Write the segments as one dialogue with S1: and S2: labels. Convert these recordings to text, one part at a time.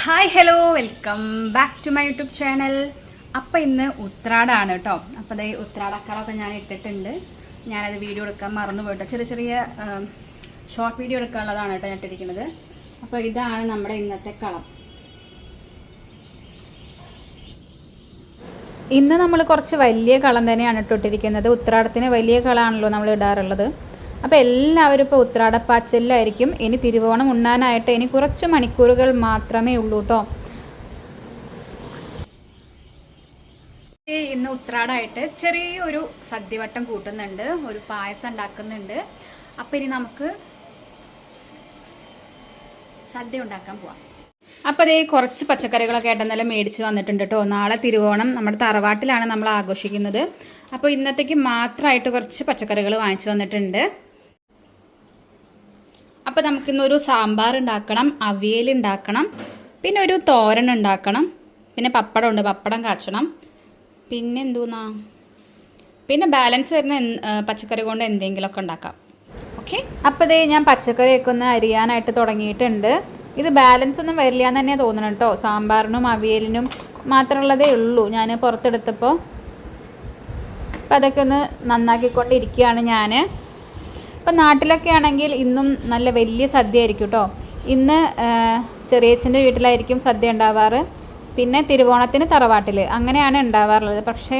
S1: Hi hello welcome back to my YouTube channel അപ്പം ഇന്ന് ഉത്രാടാണ് കേട്ടോ അപ്പോൾ ഈ ഉത്രാടക്കളമൊക്കെ ഞാൻ ഇട്ടിട്ടുണ്ട്. ഞാനത് വീഡിയോ എടുക്കാൻ മറന്നു പോയിട്ട് ചെറിയ ചെറിയ ഷോർട്ട് വീഡിയോ എടുക്കാനുള്ളതാണ് കേട്ടോ ഞാൻ ഇട്ടിരിക്കുന്നത്. അപ്പോൾ ഇതാണ് നമ്മുടെ ഇന്നത്തെ കളം.
S2: ഇന്ന് നമ്മൾ കുറച്ച് വലിയ കളം തന്നെയാണ് ഇട്ടിട്ടിരിക്കുന്നത് ഉത്രാടത്തിന് വലിയ കളമാണല്ലോ നമ്മൾ ഇടാറുള്ളത്. അപ്പോൾ എല്ലാവരും ഇപ്പോൾ ഉത്രാടപ്പാച്ചലിലായിരിക്കും ഇനി തിരുവോണം ഉണ്ണാനായിട്ട് ഇനി കുറച്ച് മണിക്കൂറുകൾ മാത്രമേ ഉള്ളൂ കേട്ടോ
S1: ഇന്ന് ഉത്രാടായിട്ട് ചെറിയൊരു സദ്യവട്ടം കൂട്ടുന്നുണ്ട്. ഒരു പായസം ഉണ്ടാക്കുന്നുണ്ട്. അപ്പം ഇനി നമുക്ക് സദ്യ ഉണ്ടാക്കാൻ പോവാം. അപ്പോൾ അതേ കുറച്ച് പച്ചക്കറികളൊക്കെ ഏട്ടന്നെല്ലാം മേടിച്ച് വന്നിട്ടുണ്ട് കേട്ടോ നാളെ തിരുവോണം നമ്മുടെ തറവാട്ടിലാണ് നമ്മൾ ആഘോഷിക്കുന്നത്. അപ്പോൾ ഇന്നത്തേക്ക് മാത്രമായിട്ട് കുറച്ച് പച്ചക്കറികൾ വാങ്ങിച്ചു വന്നിട്ടുണ്ട്. അപ്പോൾ നമുക്കിന്നൊരു സാമ്പാർ ഉണ്ടാക്കണം അവിയൽ ഉണ്ടാക്കണം പിന്നെ ഒരു തോരൻ ഉണ്ടാക്കണം പിന്നെ പപ്പടം ഉണ്ട് പപ്പടം കാച്ചണം. പിന്നെ എന്തോന്നാ? പിന്നെ ബാലൻസ് വരുന്ന പച്ചക്കറി കൊണ്ട് എന്തെങ്കിലുമൊക്കെ ഉണ്ടാക്കാം. ഓക്കെ
S2: അപ്പോൾ ഇതേ ഞാൻ പച്ചക്കറിയൊക്കെ ഒന്ന് അരിയാനായിട്ട് തുടങ്ങിയിട്ടുണ്ട്. ഇത് ബാലൻസ് ഒന്നും വരില്ല എന്ന് തന്നെ തോന്നണം കേട്ടോ സാമ്പാറിനും അവിയലിനും മാത്രമുള്ളതേ ഉള്ളൂ. ഞാൻ പുറത്തെടുത്തപ്പോൾ അപ്പം അതൊക്കെ ഒന്ന് നന്നാക്കിക്കൊണ്ടിരിക്കുകയാണ് ഞാൻ ഇപ്പം നാട്ടിലൊക്കെ ആണെങ്കിൽ ഇന്നും നല്ല വലിയ സദ്യ ആയിരിക്കും കേട്ടോ ഇന്ന് ചെറിയച്ഛന്റെ വീട്ടിലായിരിക്കും സദ്യ ഉണ്ടാവാറ്. പിന്നെ തിരുവോണത്തിന് തറവാട്ടിൽ അങ്ങനെയാണ് ഉണ്ടാവാറുള്ളത്. പക്ഷേ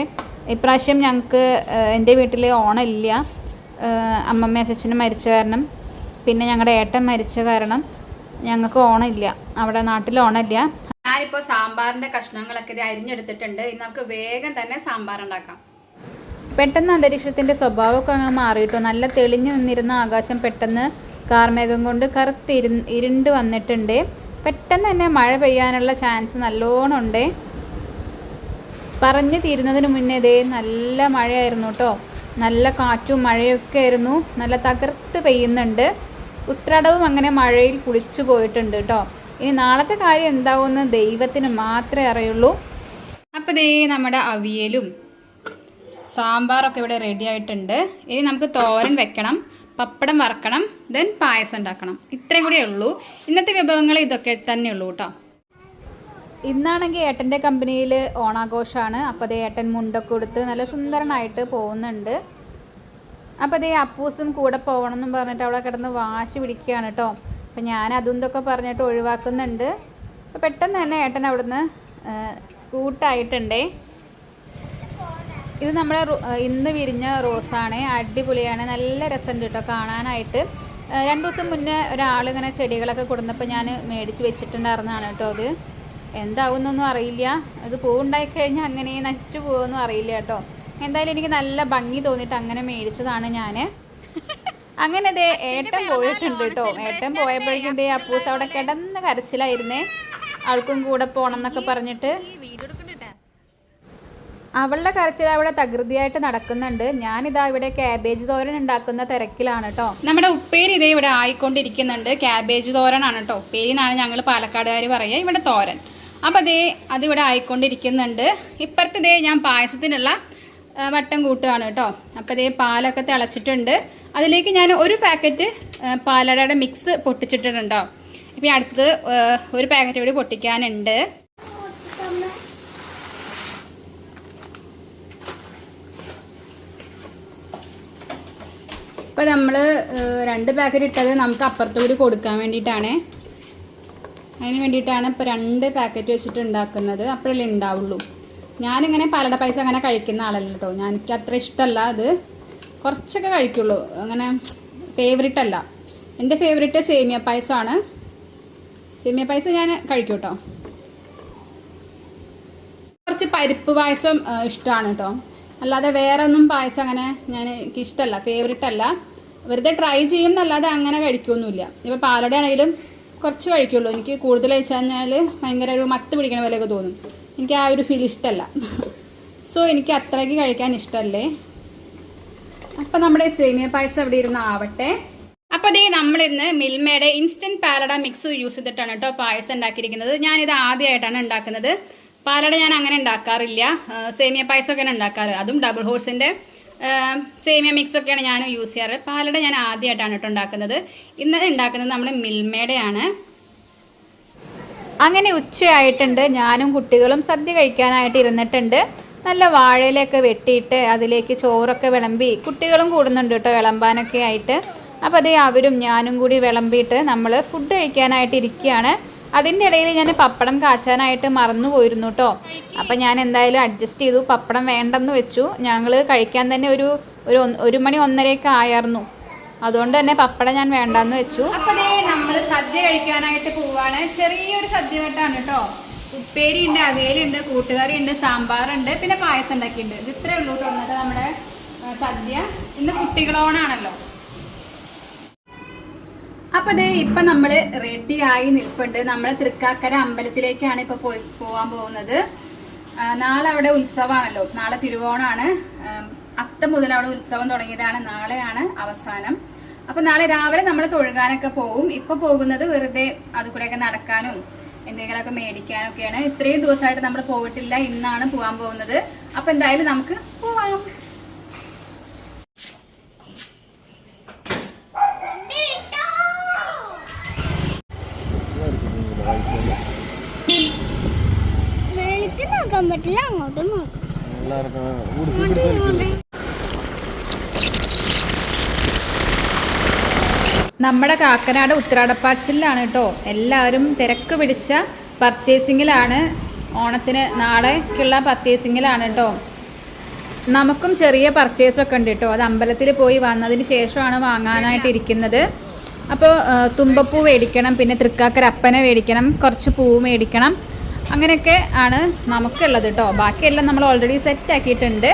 S2: ഇപ്രാവശ്യം ഞങ്ങൾക്ക് എന്റെ വീട്ടിൽ ഓണമില്ല. അമ്മമ്മ അച്ഛനും മരിച്ച കാരണം. പിന്നെ ഞങ്ങളുടെ ഏട്ടൻ മരിച്ച കാരണം ഞങ്ങൾക്ക് ഓണമില്ല. അവിടെ നാട്ടിൽ ഓണമില്ല.
S1: ഞാനിപ്പോൾ സാമ്പാറിന്റെ കഷ്ണങ്ങളൊക്കെ ഇത് അരിഞ്ഞെടുത്തിട്ടുണ്ട്. ഇനി നമുക്ക് വേഗം തന്നെ സാമ്പാർ ഉണ്ടാക്കാം
S2: പെട്ടെന്ന് അന്തരീക്ഷത്തിന്റെ സ്വഭാവമൊക്കെ അങ്ങ് മാറിയിട്ടോ? നല്ല തെളിഞ്ഞു നിന്നിരുന്ന ആകാശം പെട്ടെന്ന് കാർമേഘം കൊണ്ട് കറുത്തിരു ഇരുണ്ട് വന്നിട്ടുണ്ട്. പെട്ടെന്ന് തന്നെ മഴ പെയ്യാനുള്ള ചാൻസ് നല്ലോണം ഉണ്ട്. പറഞ്ഞു തീരുന്നതിന് മുന്നേ ഇതേ നല്ല മഴയായിരുന്നു കേട്ടോ. നല്ല കാറ്റും മഴയൊക്കെ ആയിരുന്നു. നല്ല തകർത്ത് പെയ്യുന്നുണ്ട്. ഉത്രാടവും അങ്ങനെ മഴയിൽ കുളിച്ചു പോയിട്ടുണ്ട് കേട്ടോ. ഇനി നാളത്തെ കാര്യം എന്താവുമെന്ന് ദൈവത്തിന് മാത്രമേ അറിയുള്ളൂ.
S1: അപ്പോൾ ദേ നമ്മുടെ അവിയലും. സാമ്പാറൊക്കെ ഇവിടെ റെഡി ആയിട്ടുണ്ട്. ഇനി നമുക്ക് തോരൻ വെക്കണം പപ്പടം വറക്കണം ദെൻ പായസം ഉണ്ടാക്കണം. ഇത്രയും കൂടിയേ ഉള്ളൂ. ഇന്നത്തെ വിഭവങ്ങൾ ഇതൊക്കെ തന്നെ ഉള്ളൂ കേട്ടോ.
S2: ഇന്നാണെങ്കിൽ ഏട്ടന്റെ കമ്പനിയിൽ ഓണാഘോഷമാണ്. അപ്പോൾ അതേ ഏട്ടൻ മുണ്ടൊക്കെ കൊടുത്ത് നല്ല സുന്ദരനായിട്ട് പോകുന്നുണ്ട്. അപ്പോൾ അതേ അപ്പൂസും കൂടെ പോകണം എന്നും പറഞ്ഞിട്ട് അവിടെ കിടന്ന് വാശി പിടിക്കുകയാണ് കേട്ടോ. അപ്പം ഞാൻ അതും ഇതൊക്കെ പറഞ്ഞിട്ട് ഒഴിവാക്കുന്നുണ്ട്. അപ്പോൾ പെട്ടെന്ന് തന്നെ ഏട്ടൻ അവിടുന്ന് സ്കൂട്ടായിട്ടുണ്ടേ. ഇത് നമ്മുടെ ഇന്ന് വിരിഞ്ഞ റോസാണ് അടിപൊളിയാണ് നല്ല രസമുണ്ട് കേട്ടോ കാണാനായിട്ട്. രണ്ടു ദിവസം മുന്നേ ഒരാളിങ്ങനെ ചെടികളൊക്കെ കൊടുന്നപ്പോൾ ഞാൻ മേടിച്ച് വെച്ചിട്ടുണ്ടായിരുന്നതാണ് കേട്ടോ അത്. എന്താവുന്നൊന്നും അറിയില്ല. അത് പൂവുണ്ടായി കഴിഞ്ഞാൽ അങ്ങനെ നശിച്ചു പോകുമെന്നും അറിയില്ല കേട്ടോ. എന്തായാലും എനിക്ക് നല്ല ഭംഗി തോന്നിയിട്ട് അങ്ങനെ മേടിച്ചതാണ് ഞാൻ അങ്ങനെ ദേ ഏട്ടൻ പോയിട്ടുണ്ട് കേട്ടോ. ഏട്ടൻ പോയപ്പോഴേക്കും ദേ അപ്പൂസ് അവിടെ കിടന്ന് കരച്ചിലായിരുന്നേ. ആൾക്കും കൂടെ പോകണം എന്നൊക്കെ പറഞ്ഞിട്ട് അവളുടെ കരച്ചിൽ അവിടെ തകൃതിയായിട്ട് നടക്കുന്നുണ്ട്. ഞാനിതാ ഇവിടെ ക്യാബേജ് തോരൻ ഉണ്ടാക്കുന്ന തിരക്കിലാണ് കേട്ടോ
S1: നമ്മുടെ ഉപ്പേരി ഇതേ ഇവിടെ ആയിക്കൊണ്ടിരിക്കുന്നുണ്ട്. ക്യാബേജ് തോരനാണ് കേട്ടോ ഉപ്പേരി എന്നാണ് ഞങ്ങൾ പാലക്കാടുകാർ പറയുക. ഇവിടെ തോരൻ. അപ്പം അതേ അതിവിടെ ആയിക്കൊണ്ടിരിക്കുന്നുണ്ട്. ഇപ്പുറത്ത് ഇതേ ഞാൻ പായസത്തിനുള്ള വട്ടം കൂട്ടുകയാണ് കേട്ടോ അപ്പം ഇതേ പാലൊക്കെ തിളച്ചിട്ടുണ്ട്. അതിലേക്ക് ഞാൻ ഒരു പാക്കറ്റ് പാലടയുടെ മിക്സ് പൊട്ടിച്ചിട്ടുണ്ടോ ഇപ്പം അടുത്തത് ഒരു പാക്കറ്റ് കൂടി പൊട്ടിക്കാനുണ്ട്. ഇപ്പം നമ്മൾ രണ്ട് പാക്കറ്റ് ഇട്ടത് നമുക്ക് അപ്പുറത്ത് കൂടി കൊടുക്കാൻ വേണ്ടിയിട്ടാണ്. അതിന് വേണ്ടിയിട്ടാണ് ഇപ്പോൾ രണ്ട് പാക്കറ്റ് വെച്ചിട്ട് ഉണ്ടാക്കുന്നത്. അപ്പോഴല്ലേ ഉണ്ടാവുള്ളൂ. ഞാനിങ്ങനെ പലട പൈസ അങ്ങനെ കഴിക്കുന്ന ആളല്ല കേട്ടോ ഞാൻ എനിക്ക് അത്ര ഇഷ്ടമല്ല അത്. കുറച്ചൊക്കെ കഴിക്കുള്ളൂ. അങ്ങനെ ഫേവറിറ്റ് അല്ല. എന്റെ ഫേവറിറ്റ് സേമിയ പായസമാണ് സേമിയ പായസം ഞാൻ കഴിക്കും കേട്ടോ കുറച്ച് പരിപ്പ് പായസം ഇഷ്ടമാണ് കേട്ടോ അല്ലാതെ വേറെ ഒന്നും പായസം അങ്ങനെ ഞാൻ എനിക്ക് ഇഷ്ടമല്ല ഫേവററ്റ് അല്ല. വെറുതെ ട്രൈ ചെയ്യും എന്നല്ലാതെ അങ്ങനെ കഴിക്കൊന്നുമില്ല. ഇപ്പോൾ പാലട ആണെങ്കിലും കുറച്ച് കഴിക്കുള്ളൂ. എനിക്ക് കൂടുതൽ കഴിച്ചു കഴിഞ്ഞാൽ ഭയങ്കര ഒരു മത്ത് പിടിക്കണ പോലെയൊക്കെ തോന്നും. എനിക്ക് ആ ഒരു ഫീൽ ഇഷ്ടമല്ല സോ എനിക്ക് അത്രയ്ക്ക് കഴിക്കാൻ ഇഷ്ടമല്ലേ അപ്പം നമ്മുടെ സേമിയ പായസം അവിടെ ഇരുന്ന് ആവട്ടെ? അപ്പോൾ അതേ നമ്മളിന്ന് മിൽമയുടെ ഇൻസ്റ്റന്റ് പാലട മിക്സ് യൂസ് ചെയ്തിട്ടാണ് കേട്ടോ പായസം ഉണ്ടാക്കിയിരിക്കുന്നത്. ഞാനിത് ആദ്യമായിട്ടാണ് ഉണ്ടാക്കുന്നത്. പാലട ഞാൻ അങ്ങനെ ഉണ്ടാക്കാറില്ല. സേമിയ പായസമൊക്കെയാണ് ഉണ്ടാക്കാറ്. അതും ഡബിൾ ഹോഴ്സിന്റെ ആ, സേമിയ മിക്സ് ഒക്കെയാണ് ഞാൻ യൂസ് ചെയ്യാറ്. പാലട ഞാൻ ആദ്യമായിട്ടാണ് കേട്ടോ ഉണ്ടാക്കുന്നത്. ഇന്ന് ഉണ്ടാക്കുന്നത് നമ്മൾ മിൽമേടയാണ്.
S2: അങ്ങനെ ഉച്ചയായിട്ടുണ്ട്. ഞാനും കുട്ടികളും സദ്യ കഴിക്കാനായിട്ട് ഇരുന്നിട്ടുണ്ട്. നല്ല വാഴയിലൊക്കെ വെട്ടിയിട്ട് അതിലേക്ക് ചോറൊക്കെ വിളമ്പി കുട്ടികളും കൂടുന്നുണ്ട് കേട്ടോ വിളമ്പാനൊക്കെ ആയിട്ട്. അപ്പോൾ അതേ അവരും ഞാനും കൂടി വിളമ്പിയിട്ട് നമ്മൾ ഫുഡ് കഴിക്കാനായിട്ട് ഇരിക്കുകയാണ്. അതിന്റെ ഇടയിൽ ഞാൻ പപ്പടം കാച്ചാനായിട്ട് മറന്നു പോയിരുന്നു കേട്ടോ അപ്പം ഞാൻ എന്തായാലും അഡ്ജസ്റ്റ് ചെയ്തു. പപ്പടം വേണ്ടെന്ന് വെച്ചു. ഞങ്ങൾ കഴിക്കാൻ തന്നെ ഒരു ഒരു ഒരു മണി ഒന്നരയൊക്കെ ആയായിരുന്നു അതുകൊണ്ട് തന്നെ പപ്പടം ഞാൻ വേണ്ടെന്ന് വെച്ചു.
S1: അപ്പോൾ ദേ നമ്മൾ സദ്യ കഴിക്കാനായിട്ട് പോവാണ്. ചെറിയൊരു സദ്യ വട്ടാണ് കേട്ടോ ഉപ്പേരി ഉണ്ട് അവിയലുണ്ട് കൂട്ടുകറി ഉണ്ട് സാമ്പാറുണ്ട് പിന്നെ പായസം ഉണ്ടാക്കിയിട്ടുണ്ട്. ഇത് ഇത്രേ ഉള്ളൂ കേട്ടോ എന്നിട്ട് നമ്മുടെ സദ്യ. ഇന്ന് കുട്ടികളോണാണല്ലോ. അപ്പൊ ദേ ഇപ്പൊ നമ്മൾ റെഡി ആയി നിൽപ്പുണ്ട്. നമ്മൾ തൃക്കാക്കര അമ്പലത്തിലേക്കാണ് ഇപ്പൊ പോവാൻ പോകുന്നത്. നാളെ അവിടെ ഉത്സവമാണല്ലോ നാളെ തിരുവോണാണ്. ആ, അത്തം മുതൽ അവിടെ ഉത്സവം തുടങ്ങിയതാണ്. നാളെയാണ് അവസാനം. അപ്പൊ നാളെ രാവിലെ നമ്മൾ തൊഴുകാനൊക്കെ പോവും. ഇപ്പൊ പോകുന്നത് വെറുതെ അത് കൂടെയൊക്കെ നടക്കാനും എന്തെങ്കിലുമൊക്കെ മേടിക്കാനും ഒക്കെയാണ് ഇത്രയും ദിവസമായിട്ട് നമ്മൾ പോയിട്ടില്ല. ഇന്നാണ് പോകാൻ പോകുന്നത്. അപ്പൊ എന്തായാലും നമുക്ക് പോവാം.
S3: നോക്കാൻ പറ്റില്ല അങ്ങോട്ടും
S2: നമ്മുടെ കാക്കനാട് ഉത്രാടപ്പാച്ചിലാണ് കേട്ടോ എല്ലാവരും തിരക്ക് പിടിച്ച പർച്ചേസിങ്ങിലാണ് ഓണത്തിന് നാളേക്കുള്ള പർച്ചേസിങ്ങിലാണ് കേട്ടോ നമുക്കും ചെറിയ പർച്ചേസ് ഒക്കെ ഉണ്ട് കേട്ടോ അത് അമ്പലത്തിൽ പോയി വന്നതിന് ശേഷമാണ് വാങ്ങാനായിട്ട് ഇരിക്കുന്നത്. അപ്പോൾ തുമ്പപ്പൂ മേടിക്കണം പിന്നെ തൃക്കാക്കര അപ്പനെ മേടിക്കണം കുറച്ച് പൂ മേടിക്കണം. അങ്ങനെയൊക്കെ ആണ് നമുക്കുള്ളത് കേട്ടോ ബാക്കിയെല്ലാം നമ്മൾ ഓൾറെഡി സെറ്റ് ആക്കിയിട്ടുണ്ട്.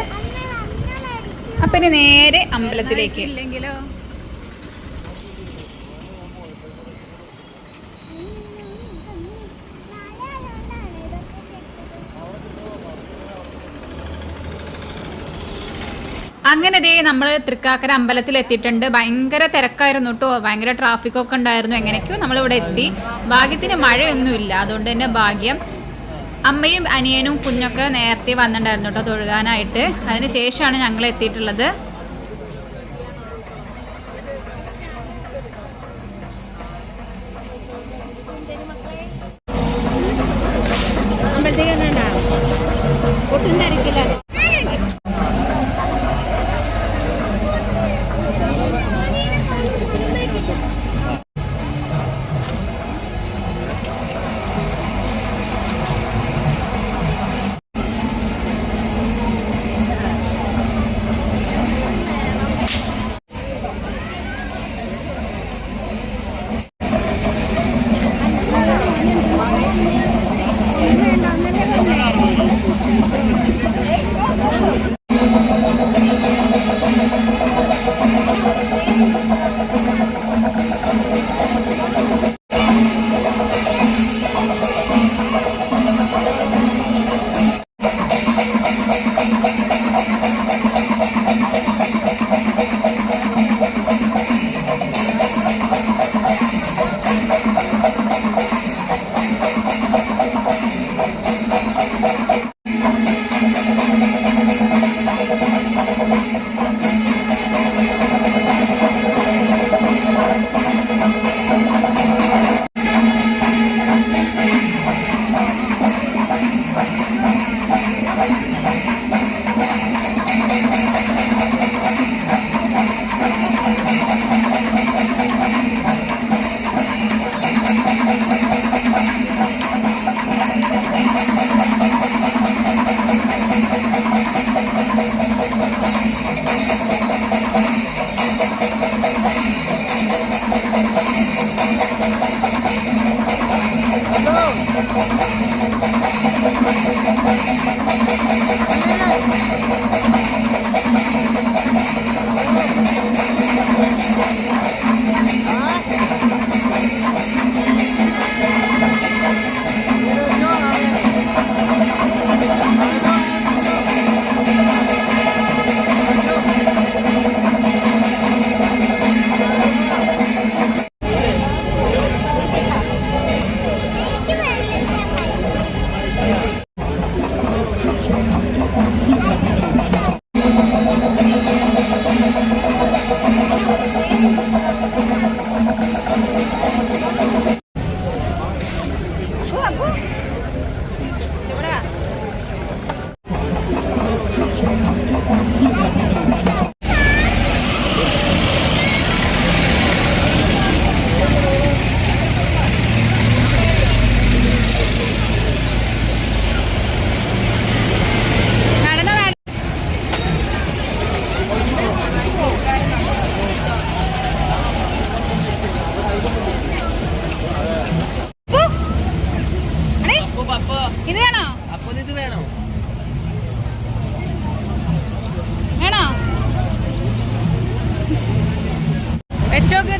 S2: അപ്പം ഇനി നേരെ അമ്പലത്തിലേക്ക്.
S1: ഇല്ലെങ്കിലോ?
S2: അങ്ങനെ ദേ നമ്മൾ തൃക്കാക്കര അമ്പലത്തിൽ എത്തിയിട്ടുണ്ട്. ഭയങ്കര തിരക്കായിരുന്നു കേട്ടോ ഭയങ്കര ട്രാഫിക്കൊക്കെ ഉണ്ടായിരുന്നു. എങ്ങനെയൊക്കെയോ നമ്മളിവിടെ എത്തി. ഭാഗ്യത്തിന് മഴയൊന്നുമില്ല. അതുകൊണ്ട് തന്നെ ഭാഗ്യം. അമ്മയും അനിയനും കുഞ്ഞൊക്കെ നേരത്തെ വന്നിട്ടുണ്ടായിരുന്നു കേട്ടോ തൊഴുകാനായിട്ട്. അതിന് ശേഷമാണ് ഞങ്ങൾ എത്തിയിട്ടുള്ളത്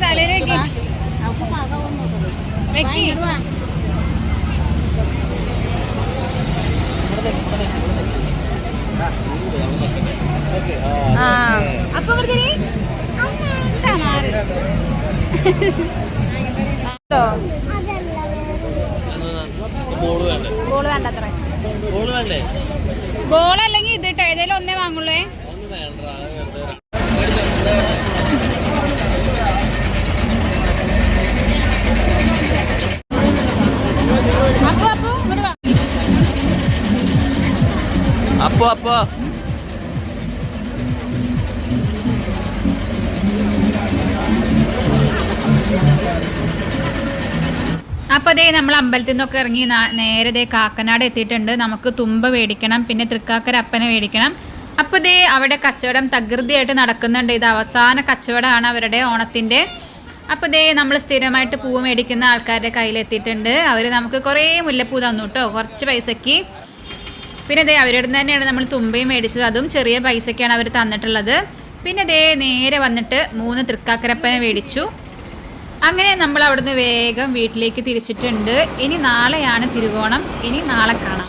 S3: തലയിലേക്ക്
S2: വെക്കി. അപ്പൊ
S1: ബോൾ വേണ്ടത്ര. ബോളല്ലെങ്കിൽ ഒന്നേ വാങ്ങുള്ളേ. അപ്പു അപ്പൊ അപ്പൊ അതേ
S4: അപ്പോ അപ്പോ
S2: നമ്മൾ അമ്പലത്തിൽ നിന്നൊക്കെ ഇറങ്ങി നേരെ ദേ കാക്കനാട് എത്തിയിട്ടുണ്ട്. നമുക്ക് തുമ്പ മേടിക്കണം പിന്നെ തൃക്കാക്കര അപ്പനെ മേടിക്കണം. അപ്പോൾ ദേ അവിടെ കച്ചവടം തകൃതിയായിട്ട് നടക്കുന്നുണ്ട്. ഇത് അവസാന കച്ചവടമാണ് അവരുടെ ഓണത്തിന്റെ. അപ്പോൾ ദേ നമ്മൾ സ്ഥിരമായിട്ട് പൂവ് മേടിക്കുന്ന ആൾക്കാരുടെ കയ്യിലെത്തിയിട്ടുണ്ട്. അവർ നമുക്ക് കുറേ മുല്ലപ്പൂ തന്നു കേട്ടോ കുറച്ച് പൈസയ്ക്ക് പിന്നെ ദേ അവരുടെ തന്നെയാണ് നമ്മൾ തുമ്പയും മേടിച്ചത്. അതും ചെറിയ പൈസയ്ക്കാണ് അവർ തന്നിട്ടുള്ളത്. പിന്നെ ദേ നേരെ വന്നിട്ട് മൂന്ന് തൃക്കാക്കരപ്പനെ മേടിച്ചു. അങ്ങനെ നമ്മൾ അവിടുന്ന് വേഗം വീട്ടിലേക്ക് തിരിച്ചിട്ടുണ്ട്. ഇനി നാളെയാണ് തിരുവോണം. ഇനി നാളെ കാണാം.